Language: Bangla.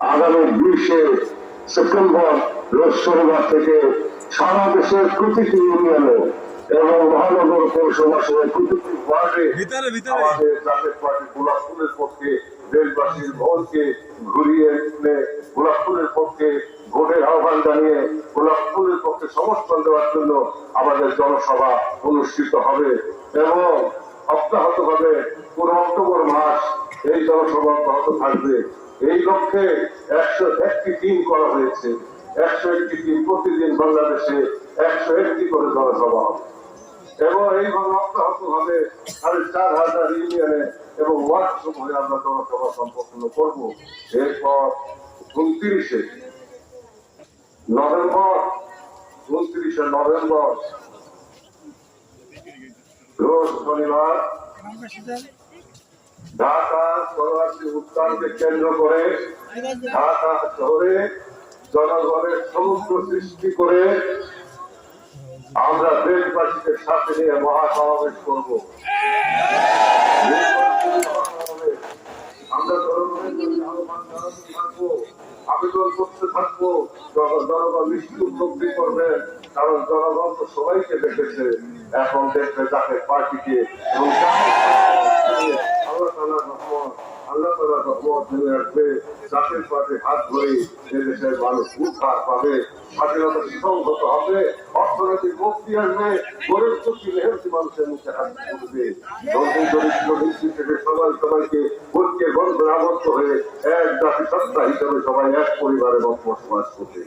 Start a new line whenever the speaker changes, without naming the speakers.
আগামী বিশে সেপ্টেম্বর রোজ শনিবার থেকে সারা দেশের প্রতিটি ইউনিয়নে এবং মহানগর পৌরসভা সহ প্রতিটি ওয়ার্ডে
ভিতরে ভিতরে।
আমাদের জাতীয় পার্টি গোলাপ ফুলের পক্ষে দেশবাসীর ভোটকে ঘুরিয়ে এনে গোলাপ ফুলের পক্ষে ভোটের আহ্বান জানিয়ে গোলাপ ফুলের পক্ষে সমর্থন দেওয়ার জন্য আমাদের জনসভা অনুষ্ঠিত হবে এবং অব্যাহত ভাবে মাস এই জনসভা অব্যাহত থাকবে। এই লক্ষ্যে একশো একটি টিম করা হয়েছে। একশো একটি টিম প্রতিদিন বাংলাদেশে একশো একটি করে জনসভা হবে। এবং এইভাবে অব্যাহত ভাবে সাড়ে চার হাজার ইউনিয়নে এবং আমরা জনসভা সম্পন্ন করব। এরপর উনত্রিশে নভেম্বর উনত্রিশে নভেম্বর, রোজ শনিবার ঢাকা সরোয়ার্দী উত্তানকে কেন্দ্র করে ঢাকা শহরে জনগণের সমুদ্র সৃষ্টি করে আমরা দেশবাসীকে সাথে নিয়ে মহাসমাবেশ করব। আমরা আবেদন করতে থাকব, জন- জনগণ করবে, কারণ জনগণ তো সবাইকে দেখেছে, এখন দেখবে যাকে পার্টিকে এবং যাকে পার্টিকে আল্লাহ তালার রহমত আল্লাহ রহমত আসবে, চাষের পাশে হাত ধরে দেশের মানুষ পাবে, স্বাধীনতা হবে, অর্থনৈতিক মুক্তি আসবে গরিব চুক্তি মেহনতি মানুষের মুখে হাত দরিদ্র থেকে সবাই সবাইকে ঐক্যে বন্ধ আবদ্ধ হয়ে এক জাতি সত্তা হিসেবে সবাই এক পরিবারে বসবাস করবে।